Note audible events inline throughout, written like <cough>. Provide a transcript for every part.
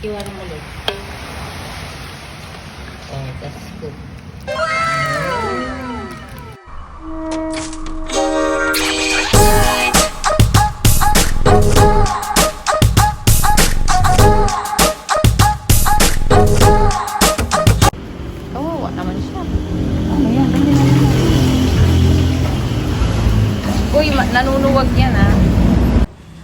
Iwanan mo ulit. Oh, that's good. Yan? Uy, nanunuwag yan ah.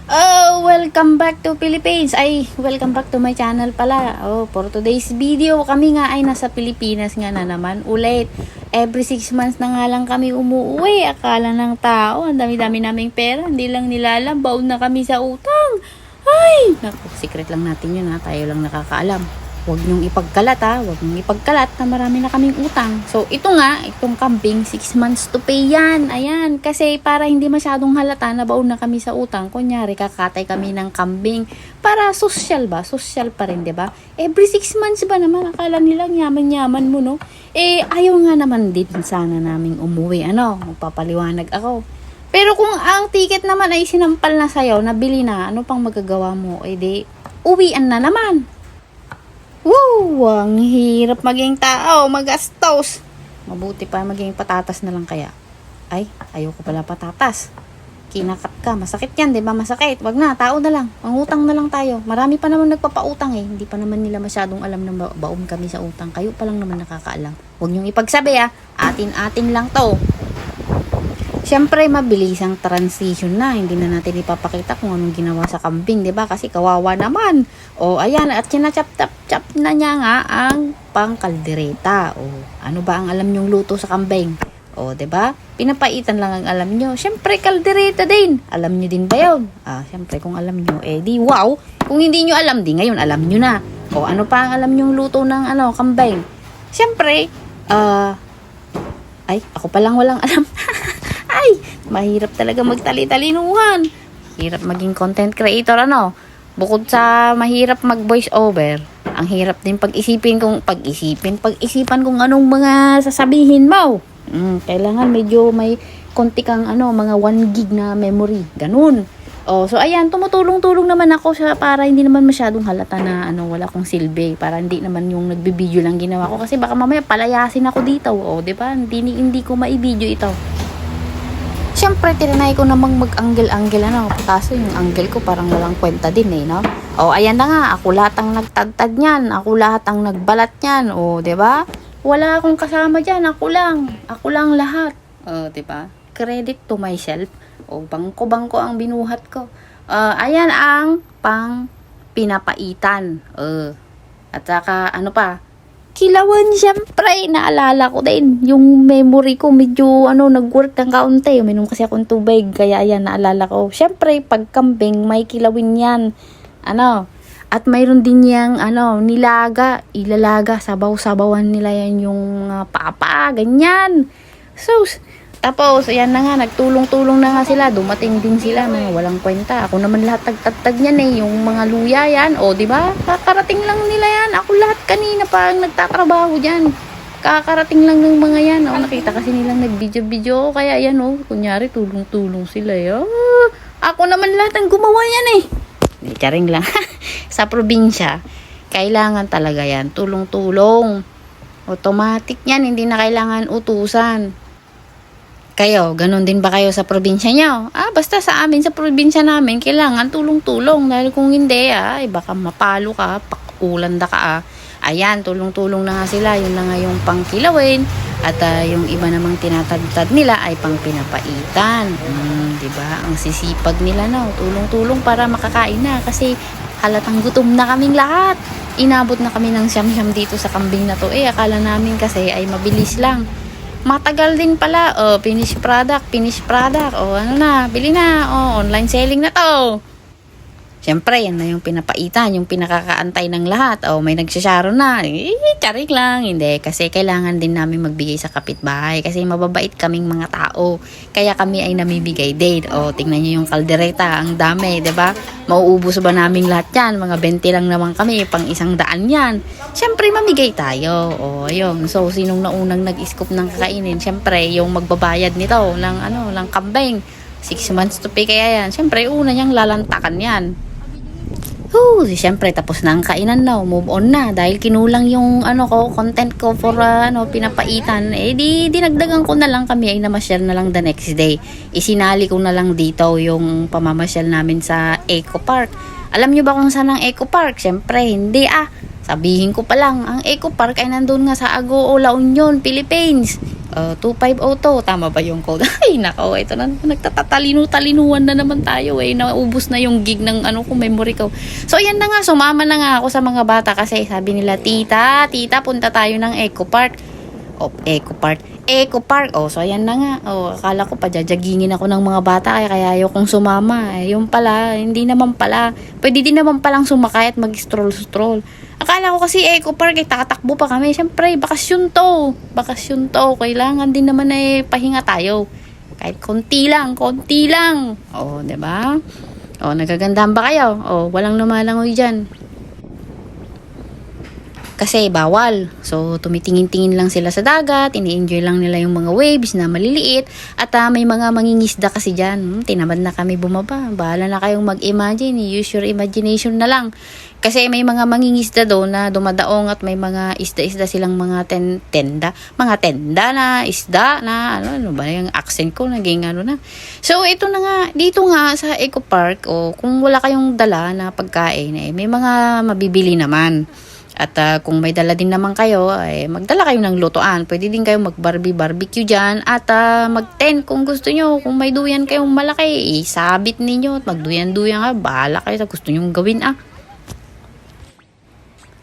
Oh, welcome back to Philippines. Ay, welcome back to my channel pala. Oh, for today's video, kami nga ay nasa Pilipinas nga na naman ulit. Every six months na nga lang kami umuwi. Akala ng tao, ang dami-dami naming pera. Hindi lang nila alam, baon na kami sa utang. Ay, naku, secret lang natin yun ha. Tayo lang nakakaalam. Huwag niyong ipagkalat ha. Huwag niyong ipagkalat na marami na kaming utang. So, ito nga, itong kambing, 6 months to pay yan. Ayan. Kasi para hindi masyadong halata na baon na kami sa utang. Kunyari, kakatay kami ng kambing. Para social ba? Social pa rin, ba? Every 6 months ba naman? Akala nilang yaman-yaman mo, no? Eh, ayaw nga naman din sana naming umuwi. Ano? Magpapaliwanag ako. Pero kung ang ticket naman ay sinampal na sa'yo, nabili na, ano pang magagawa mo? Eh di, uwian na naman. Wow, ang hirap maging tao, magastos. Mabuti pa maging patatas na lang kaya. Ay, ayoko pala patatas. Kinakat ka, masakit yan, di ba? Masakit. Wag na, tao na lang. Mangutang na lang tayo. Marami pa naman nagpapautang eh. Hindi pa naman nila masyadong alam na ba- baon kami sa utang. Kayo pa lang naman nakakaalam. Huwag niyong ipagsabi ah. Atin-atin lang to. Siyempre, mabilis ang transition na. Hindi na natin ipapakita kung anong ginawa sa kambing, di ba? Kasi kawawa naman. O, ayan, at sinachap-chap-chap na niya nga ang pangkaldereta. O, ano ba ang alam niyong luto sa kambing? O, di ba? Pinapaitan lang ang alam niyo. Siyempre, kaldereta din. Alam niyo din ba yun? Ah, siyempre, kung alam niyo, eh di wow. Kung hindi niyo alam, di ngayon alam niyo na. O, ano pa ang alam niyong luto ng ano, kambing? Siyempre, ah, ay, ako pa lang walang alam. <laughs> Ay, mahirap talaga magtali-talinuhan. Hirap maging content creator, ano? Bukod sa mahirap mag-voice over, ang hirap din pag-isipin kung pag-isipin, pag-isipan kung anong mga sasabihin mo. Mm, kailangan medyo may konti kang ano, mga 1 gig na memory. Ganun. Oh, so ayan, tumutulong-tulong naman ako sa para hindi naman masyadong halata na ano, wala akong silbi, para hindi naman yung nagbibideo lang ginawa ko kasi baka mamaya palayasin ako dito. Oh, 'di ba? Hindi hindi ko mai-video ito. Siyempre, tinanay ko namang mag-angle-angle ano. Kaso yung angle ko parang walang kwenta din eh, no? O, ayan na nga. Ako lahat ang nagtadtad niyan. Ako lahat ang nagbalat niyan. O, ba? Wala akong kasama diyan. Ako lang. Ako lang lahat. O, ba? Credit to myself. O, bangko-bangko ang binuhat ko. Ah, ayan ang pang pinapaitan. O, at saka, ano pa? Kilawan, syempre, naalala ko din. Yung memory ko, medyo, ano, nag-work ng kaunti. Uminom kasi akong tubig, kaya ayan, naalala ko. Syempre, pag kambing, may kilawin yan. Ano, at mayroon din yang, ano, nilaga, ilalaga, sabaw-sabawan nila yan yung mga papa, ganyan. So, tapos, ayan na nga, nagtulong-tulong na nga sila. Dumating din sila, mga walang kwenta. Ako naman lahat tagtatag yan eh, yung mga luya yan. O, di ba? Kakarating lang nila yan. Ako lahat kanina pa ang nagtatrabaho dyan. Kakarating lang ng mga yan. O, nakita kasi nilang nag-video-video. Kaya yan, o, kunyari, tulong-tulong sila. eh. Ah, ako naman lahat ang gumawa yan eh. Charing lang. <laughs> Sa probinsya, kailangan talaga yan. Tulong-tulong. Automatic yan, hindi na kailangan utusan. Kayo, ganun din ba kayo sa probinsya nyo? Ah, basta sa amin, sa probinsya namin, kailangan tulong-tulong. Dahil kung hindi, ah, ay baka mapalo ka, pakulanda ka, ah. Ayan, tulong-tulong na nga sila. Yun na nga yung pangkilawin. At ah, yung iba namang tinatagtad nila ay pang pinapaitan. Hmm, ba? Ang sisipag nila, no? Tulong-tulong para makakain na. Kasi halatang gutom na kaming lahat. Inabot na kami ng siyam-siyam dito sa kambing na to. Eh, akala namin kasi ay mabilis lang matagal din pala. Oh, finished product, finished product. Oh, ano na, bili na. Oh, online selling na to. Siyempre, yan na yung pinapaitan, yung pinakakaantay ng lahat. O, may nagsasaro na. Eh, charik lang. Hindi, kasi kailangan din namin magbigay sa kapitbahay. Kasi mababait kaming mga tao. Kaya kami ay namibigay din. O, tingnan nyo yung kaldereta. Ang dami, ba? Mauubos ba namin lahat yan? Mga 20 lang naman kami. Pang isang daan yan. Siyempre, mamigay tayo. O, ayun. So, sinong naunang nag-scoop ng kakainin? Siyempre, yung magbabayad nito ng, ano, ng kambing. Six months to pay kaya yan. Siyempre, una niyang lalantakan yan. Whew, siyempre tapos na ang kainan na, move on na dahil kinulang yung ano ko, content ko for uh, ano pinapaitan. Eh di dinagdagan ko na lang kami ay namasyal na lang the next day. Isinali ko na lang dito yung pamamasyal namin sa Eco Park. Alam niyo ba kung saan ang Eco Park? Siyempre, hindi ah. Sabihin ko pa lang, ang Eco Park ay nandun nga sa Agoo, La Union, Philippines. Uh, 2502, tama ba yung code? <laughs> Ay, nako, ito na, nagtatatalino-talinuan na naman tayo eh. Naubos na yung gig ng ano ko, memory ko. So, ayan na nga, sumama na nga ako sa mga bata kasi sabi nila, tita, tita, punta tayo ng Eco Park. Oh, Eco Park. Eco Park. Oh, so ayan na nga. Oh, akala ko pa jajagingin ako ng mga bata kaya kaya ayokong sumama. Eh, yung pala, hindi naman pala. Pwede din naman palang sumakay at mag-stroll-stroll. Akala ko kasi Eco Park, eh, takatakbo pa kami. Siyempre, bakasyon to. Bakasyon to. Kailangan din naman eh, pahinga tayo. Kahit konti lang, konti lang. Oh, 'di ba? Oh, nagagandahan ba kayo? Oh, walang lumalangoy diyan. Kasi bawal. So, tumitingin-tingin lang sila sa dagat, ini-enjoy lang nila yung mga waves na maliliit, at ah, may mga mangingisda kasi dyan. Hmm, tinamad na kami bumaba. Bahala na kayong mag-imagine, use your imagination na lang. Kasi may mga mangingisda doon na dumadaong at may mga isda-isda silang mga ten tenda, mga tenda na isda na ano, ano ba yung accent ko naging ano na. So ito na nga dito nga sa Eco Park o kung wala kayong dala na pagkain eh may mga mabibili naman. At ah, kung may dala din naman kayo, ay magdala kayo ng lutuan. Pwede din kayo mag-barbie barbecue dyan. At ah, mag-tent kung gusto nyo. Kung may duyan kayong malaki, isabit ninyo. At magduyan-duyan ka. Bahala kayo sa gusto nyo gawin ah.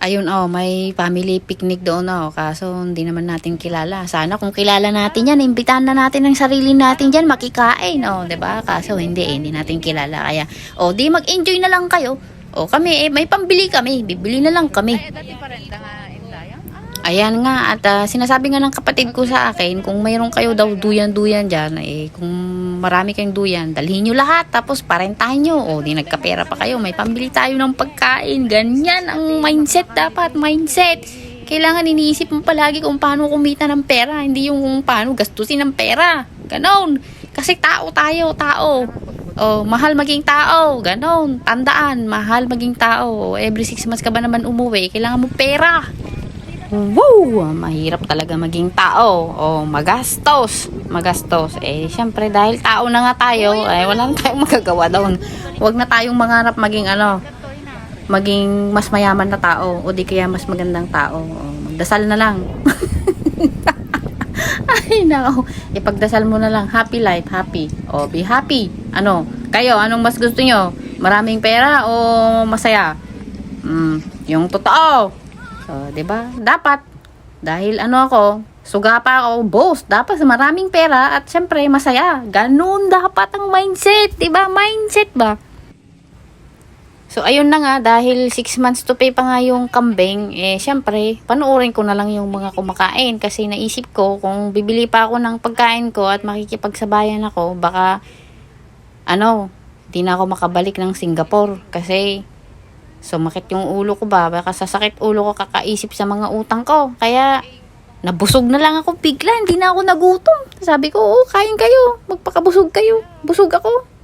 Ayun oh, may family picnic doon oh. Kaso hindi naman natin kilala. Sana kung kilala natin yan, imbitahan na natin ng sarili natin dyan, makikain. Oh, 'di ba? Kaso hindi, eh, hindi natin kilala. Kaya, oh, di mag-enjoy na lang kayo. Oh, kami, eh, may pambili kami. Bibili na lang kami. dati pa rin nga Indayang. Ayan nga, at ah, sinasabi nga ng kapatid ko sa akin, kung mayroon kayo daw duyan-duyan dyan, eh, kung marami kayong duyan, dalhin nyo lahat, tapos parentahin nyo. O, di nagkapera pa kayo, may pambili tayo ng pagkain. Ganyan ang mindset dapat, mindset. Kailangan iniisip mo palagi kung paano kumita ng pera, hindi yung kung paano gastusin ng pera. Ganon. Kasi tao tayo, tao. Oh, mahal maging tao. Ganon. Tandaan, mahal maging tao. Every six months ka ba naman umuwi, kailangan mo pera. Woo! Mahirap talaga maging tao. O, magastos. Magastos. Eh, syempre, dahil tao na nga tayo, eh, wala na tayong <laughs> magagawa doon. Huwag na tayong mangarap maging ano, maging mas mayaman na tao o di kaya mas magandang tao. O, magdasal na lang. <laughs> Ay, nako. Ipagdasal mo na lang. Happy life, happy. O, be happy. Ano? Kayo, anong mas gusto nyo? Maraming pera o masaya? Mm, yung totoo. So, 'di ba? Dapat dahil ano ako, suga pa ako, boss, dapat maraming pera at syempre masaya. Ganun dapat ang mindset, 'di ba? Mindset ba? So, ayun na nga, dahil 6 months to pay pa nga yung kambing, eh, syempre, panoorin ko na lang yung mga kumakain. Kasi naisip ko, kung bibili pa ako ng pagkain ko at makikipagsabayan ako, baka, ano, di na ako makabalik ng Singapore. Kasi, sumakit yung ulo ko ba? Baka sasakit ulo ko kakaisip sa mga utang ko. Kaya, nabusog na lang ako bigla. Hindi na ako nagutom. Sabi ko, oo, kain kayo. Magpakabusog kayo. Busog ako.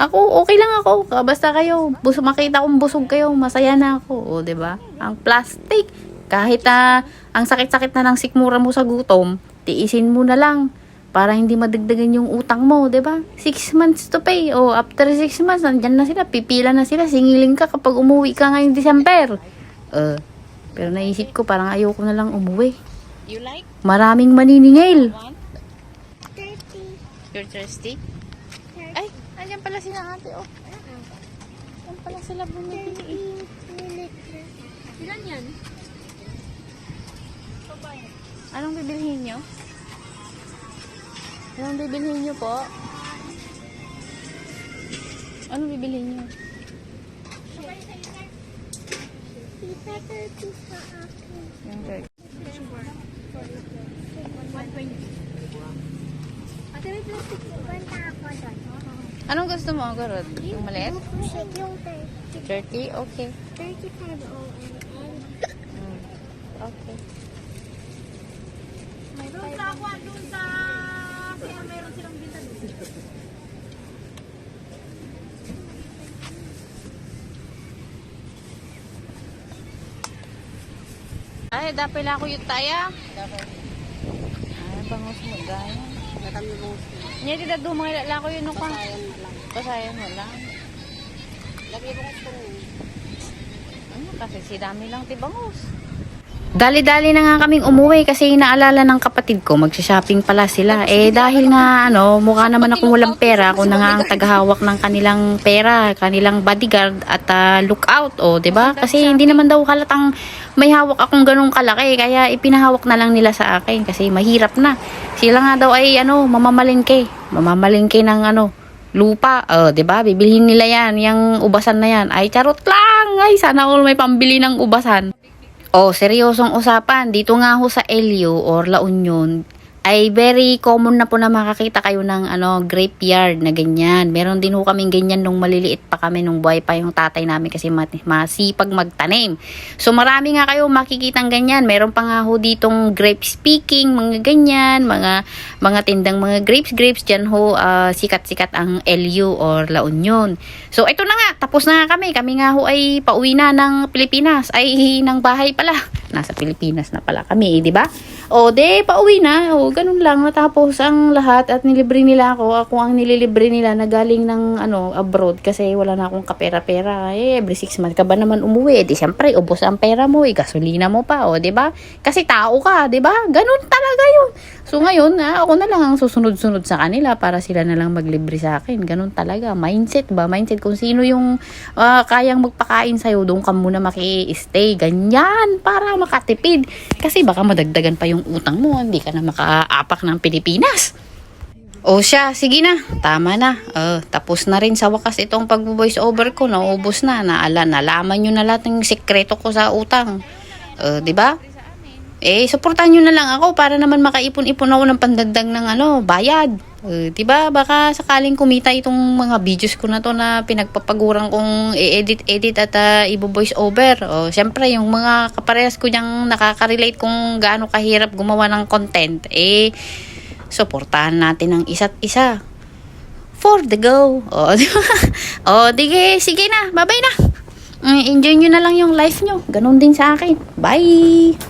Ako, okay lang ako. Basta kayo, busog, makita kong busog kayo, masaya na ako. O, ba? Ang plastic, kahit ah, ang sakit-sakit na ng sikmura mo sa gutom, tiisin mo na lang para hindi madagdagan yung utang mo, 'di ba? Six months to pay. O, after six months, nandyan na sila, pipila na sila, singiling ka kapag umuwi ka ngayong December. Uh, pero naisip ko, parang ayoko na lang umuwi. You like Maraming maniningil. one? You're thirsty? Ay, andyan pala sila ate, oh. Andyan pala sila bumibili. Ilan yan? Anong bibilhin nyo? Anong bibilhin nyo po? Anong bibilhin nyo? Yung jerk. Ate, may plastic banta ako doon. Anong gusto mo, Garot? Yung maliit? Yung 30. Jerky? Okay. 35 OM. Mm. Okay. Doon sa ako, doon sa baka meron silang ako yung taya. Ay, bangus mo gaya. Natami bangus mo. Niya, di dadu mga ilala ko yun. Pasayan mo lang. Pasayan mo lang. Dami bangus mo. Ano kasi si dami lang ti bangus. Dali-dali na nga kaming umuwi kasi naalala ng kapatid ko, magsha-shopping pala sila. Eh dahil nga ano, mukha naman akong walang pera, ako na nga ang tagahawak ng kanilang pera, kanilang bodyguard at ah, lookout, o 'di ba? Kasi hindi naman daw halatang may hawak akong ganung kalaki, kaya ipinahawak na lang nila sa akin kasi mahirap na. Sila nga daw ay ano, mamamalingke, mamamalingke ng ano, lupa, oh, 'di ba? Bibilhin nila 'yan, yung ubasan na 'yan. Ay charot lang. Ay sana all may pambili ng ubasan. Oh, seryosong usapan. Dito nga ho sa LU or La Union, ay very common na po na makakita kayo ng ano, grapeyard na ganyan. Meron din ho kaming ganyan nung maliliit pa kami nung buhay pa yung tatay namin kasi masipag magtanim. So marami nga kayo makikitang ganyan. Meron pa nga ho ditong grape speaking, mga ganyan, mga mga tindang mga grapes, grapes dyan ho ah, sikat-sikat ang LU or La Union. So ito na nga, tapos na nga kami. Kami nga ho ay pauwi na ng Pilipinas. Ay, ng bahay pala. Nasa Pilipinas na pala kami, eh, di ba? O, de, pauwi na. O, ganun lang. Natapos ang lahat at nilibre nila ako. Ako ang nililibre nila na galing ng ano, abroad kasi wala na akong kapera-pera. Eh, every six months ka ba naman umuwi? Eh, di syempre, ubos ang pera mo. Eh, gasolina mo pa, o, di ba? Kasi tao ka, di ba? Ganun talaga yun. So, ngayon, ah, ako na lang ang susunod-sunod sa kanila para sila na lang maglibre sa akin. Ganun talaga. Mindset ba? Mindset kung sino yung ah, kayang magpakain sa'yo, doon ka muna maki-stay. Ganyan, para makatipid. Kasi baka madagdagan pa yung utang mo, hindi ka na makaapak ng Pilipinas. O siya, sige na, tama na. Uh, tapos na rin sa wakas itong pag-voice over ko, naubos na. Naala, nalaman nyo na lahat ng sekreto ko sa utang. Uh, ba? Eh, suportahan nyo na lang ako para naman makaipon-ipon ako ng pandagdag ng ano, bayad. Uh, 'Di ba? Baka sakaling kumita itong mga videos ko na to na pinagpapaguran kong i-edit-edit at uh, ibo-voice over. O, syempre, yung mga kaparehas ko diyang nakaka-relate kung gaano kahirap gumawa ng content, eh, suportahan natin ang isa't isa. For the go. O, <laughs> di ba? O, dige, sige na. Bye-bye na. Mm, Enjoy nyo na lang yung life nyo. Ganon din sa akin. Bye!